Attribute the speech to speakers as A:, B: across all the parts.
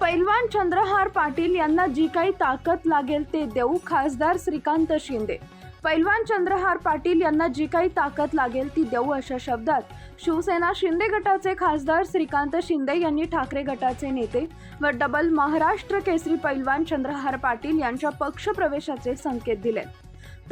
A: पैलवान चंद्रहार पाटील यांना जी काही ताकद लागेल ते देऊ खासदार श्रीकांत शिंदे. पैलवान चंद्रहार पाटील यांना जी काही ताकद लागेल ती देऊ अशा शब्दात शिवसेना शिंदे गटाचे खासदार श्रीकांत शिंदे यांनी ठाकरे गटाचे नेते व डबल महाराष्ट्र केसरी पैलवान चंद्रहार पाटील यांच्या पक्षप्रवेशाचे संकेत दिले.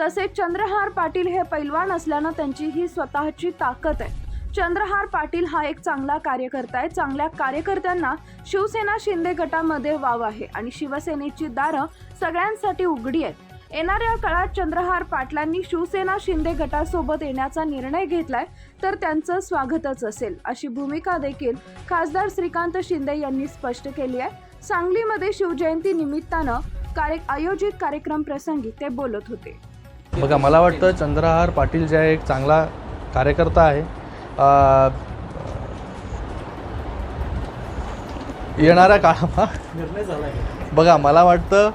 A: तसेच चंद्रहार पाटील हे पैलवान असल्यानं त्यांची ही स्वतःची ताकद आहे. चंद्रहार पाटील हा एक चांगला कार्यकर्ता आहे. चांगल्या कार्यकर्त्यांना शिवसेना शिंदे गटामध्ये वाव आहे आणि शिवसेनेची दारं सगळ्यांसाठी उघडी आहेत. येणाऱ्या काळात चंद्रहार पाटलांनी शिवसेना शिंदे गटासोबत येण्याचा निर्णय घेतलाय तर त्यांचं स्वागतच असेल अशी भूमिका देखील खासदार श्रीकांत शिंदे यांनी स्पष्ट केली आहे. सांगलीमध्ये शिवजयंती निमित्तानं कार्य आयोजित कार्यक्रम प्रसंगी ते बोलत होते.
B: बघा मला वाटतं चंद्रहार पाटील जे एक चांगला कार्यकर्ता आहे. येणाऱ्या काळा बघा मला वाटतं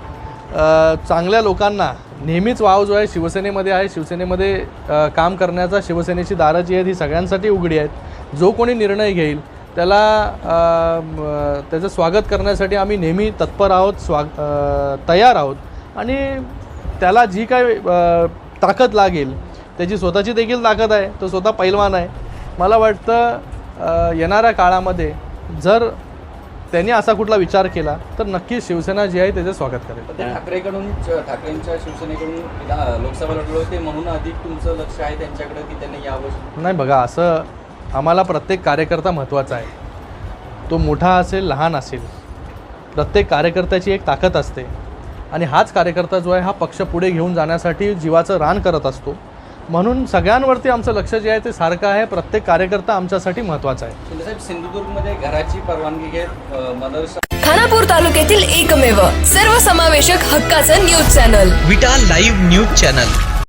B: चांगल्या लोकांना नेहमीच वाव जो आहे शिवसेनेमध्ये आहे. शिवसेनेमध्ये काम करण्याचा शिवसेनेची दारं जी आहेत ही सगळ्यांसाठी उघडी आहेत. जो कोणी निर्णय घेईल त्याला त्याचं स्वागत करण्यासाठी आम्ही नेहमी तत्पर आहोत स्वाग तयार आहोत. आणि त्याला जी काय ताकद लागेल त्याची स्वतःची देखील ताकद आहे. तो स्वतः पैलवान आहे. मला वाटतं येणाऱ्या काळामध्ये जर त्यांनी असा कुठला विचार केला तर नक्कीच शिवसेना जी आहे त्याचं स्वागत करेल.
C: ठाकरेकडून ठाकरेंच्या शिवसेनेकडून लोकसभा लढले होते म्हणून अधिक तुमचं लक्ष आहे त्यांच्याकडे की त्यांनी यावं
B: नाही बघा असं आम्हाला प्रत्येक कार्यकर्ता महत्त्वाचा आहे. तो मोठा असेल लहान असेल प्रत्येक कार्यकर्त्याची एक ताकद असते. आणि हाच कार्यकर्ता जो आहे हा पक्ष पुढे घेऊन जाण्यासाठी जीवाचं रान करत असतो. म्हणून सगळ्यांवरती आमचं लक्ष जे आहे ते सारखं आहे. प्रत्येक कार्यकर्ता आमच्यासाठी महत्त्वाचा आहे.
C: सिंधुदुर्गमध्ये घराची परवानगी घेत
D: खानापूर तालुक्यातील एकमेव सर्वसमावेशक हक्काचं news channel.
E: Vita live news channel.